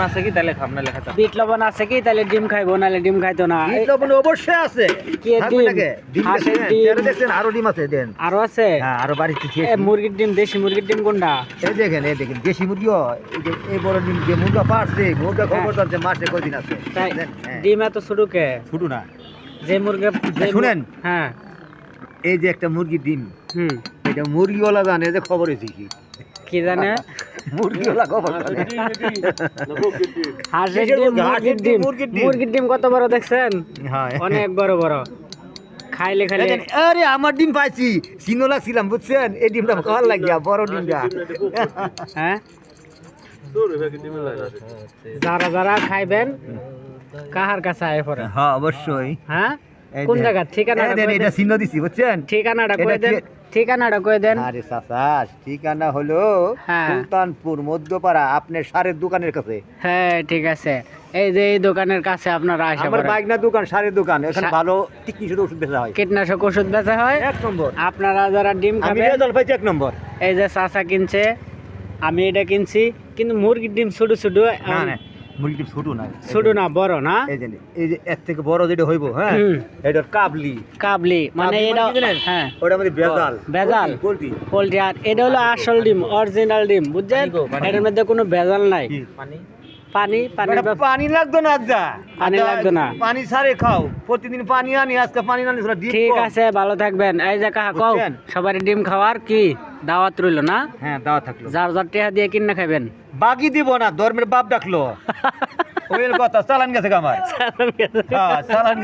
আছে কি? তাহলে খাবনা লেখাটা বিট লবণ আছে কি? তাহলে ডিম খাইবো নাহলে ডিম খাইতো না। এই- অবশ্যই আছে। কি ডিম? হাঁসের ডিম। চেহারা আরও ডিম আছে দেন। আরও আছে? হ্যাঁ আরও বাড়িতে মুরগির ডিম দেশি মুরগির ডিম কোনটা? এই দেখেন এই দেখেন দেশি মুরগিও এই বড় ডিম যে মুরগা পারছে মুরগা খবর হ্যাঁ। আছে মাসে কদিন আছে তাই হ্যাঁ। ডিম এত ছোট কে? শুধু না। যে মুরগি শুনেন। হ্যাঁ। এই যে একটা মুরগির ডিম হুম। এটা মুরগিওয়ালা জানে যে খবর এসেছি। কি জানে? মুরগিওয়ালা হাঁসের ডিম মুরগির ডিম। ডিম, মুরগির ডিম। কত বড় দেখছেন? হ্যাঁ। অনেক বড় বড়। খাইলে খাইলে আরে আমার ডিম পাইছি। চিনো লাগছিলাম বুঝছেন? এই ডিমটা খাওয়ার লাগিয়া বড় ডিমটা। হ্যাঁ? যারা যারা খাইবেন কাহার কাছে আয় পরে? হ্যাঁ অবশ্যই। হ্যাঁ? কোন জায়গা? ঠিকানা এই দেন, এটা চিহ্ন দিছি বুঝছেন? ঠিকানাটা কই দেন? ঠিকানাটা কই দেন? আরে চাচা ঠিকানা হলো হ্যাঁ। সুলতানপুর মধ্যপাড়া আপনার সারের দোকানের কাছে। হ্যাঁ ঠিক আছে। এই যে এই দোকানের কাছে আপনারা আসা আমার দোকান সারের দোকান এখানে ভালো চিকিৎসা ওষুধ বেচা হয়। কীটনাশক ওষুধ বেচা হয়? এক নম্বর। আপনারা যারা ডিম আমি খাবেন রেজাল্ট পাইছি এক নম্বর। এই যে চাচা কিনছে আমি এটা কিনছি কিন্তু মুরগির ডিম ছোট ছোট না না। ছোট না ছোট না বড় না এই যে এই যে এর থেকে বড় যেটা হইব হ্যাঁ হুম। এটা কাবলি কাবলি মানে এটা মানে? হ্যাঁ ওটা আমাদের বেজাল বেজাল? পোলট্রি পোলট্রি আর এটা হলো আসল ডিম অরিজিনাল ডিম বুঝছেন। এটার মধ্যে কোনো ভেজাল নাই? পানি পানি পানি পানি লাগতো না আজা পানি লাগতো না। পানি সারে খাও প্রতিদিন পানি আনি আজকে পানি আনি ঠিক আছে ভালো থাকবেন এই যে কাহা কও? সবার ডিম খাওয়ার কি দাওয়াত রইল না? হ্যাঁ দাওয়া থাকল। যার যার টেহা দিয়ে কিনা খাবেন বাকি দিব না ধর্মের বাপ ডাকলো। ওই কথা চালান গেছে আমার। হ্যাঁ চালান